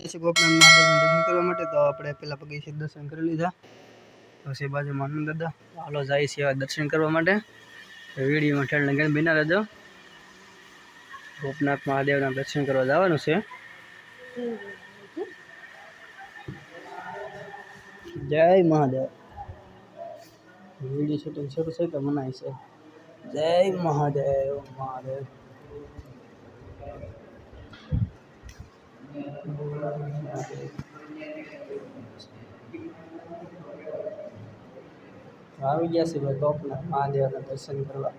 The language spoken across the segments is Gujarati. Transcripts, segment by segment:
પછી ગોપનાથ મહાદેવના દર્શન કરવા માટે, તો આપણે પહેલાં પગી દર્શન કરી લીધા. પછી બાજુમાં આનંદ દાદા, હાલો જાય છે દર્શન કરવા માટે. વિડીયોમાં ઠેરને ઘણી બિના રહેજો. ગોપનાથ મહાદેવના દર્શન કરવા જવાનું છે. જય મહાદેવ. વીડિયો શૂટિંગ શરૂ છે તો મનાય છે. જય મહાદેવ મહાદેવ. આવી ગયા છે ભાઈ ગોપનાથ મહાદેવના દર્શન કરવા.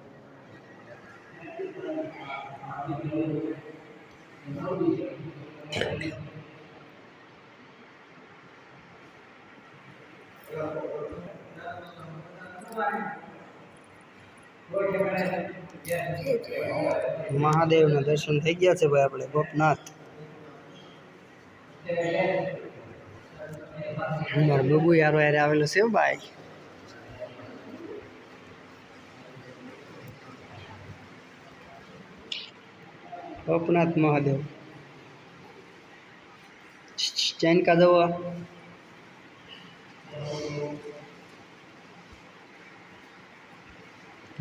મહાદેવના દર્શન થઈ ગયા છે ભાઈ આપણે, ગોપનાથ. મારો બબુ યારો યારે આવેલો છે હો ભાઈ ગોપનાથ મહાદેવ चैन का दवा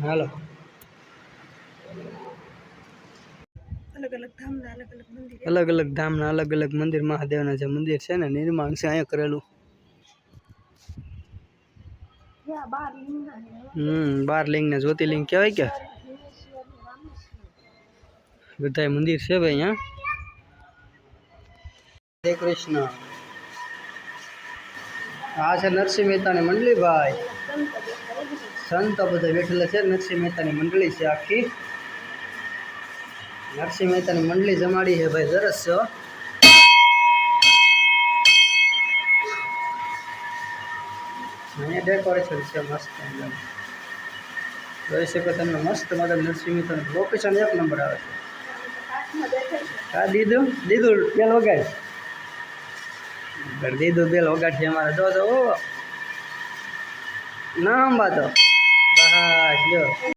હાલો અલગ અલગ ધામના અલગ અલગ મંદિર. અલગ અલગ ધામના અલગ અલગ મંદિર મહાદેવના જે મંદિર છે ને નિર્માણ છે અહીંયા કરેલું. હમ બાર લિંગ ને જ્યોતિર્લિંગ કહેવાય કે? બધા મંદિર છે ભાઈ અહીંયા. હરે કૃષ્ણ. આ છે નરસિંહ મહેતાની મંડળી ભાઈ. સંતો બધા બેઠેલા છે નરસિંહ મહેતાની મંડળી છે આખી. નરસિંહ મહેતાની મંડળી જમાડી છે ભાઈ, સરસ છો અહીંયા ડેકોરેશન છે મસ્ત જોઈ શકો તમે, મસ્ત મગર નરસિંહ મહેતાનું લોકેશન એક નંબર આવે છે. હા, દીધું? દીધું બેલ વગાડ દીધું બેલ વગાડ છે અમારે. જો જો ના અંબા તો બસ, જો.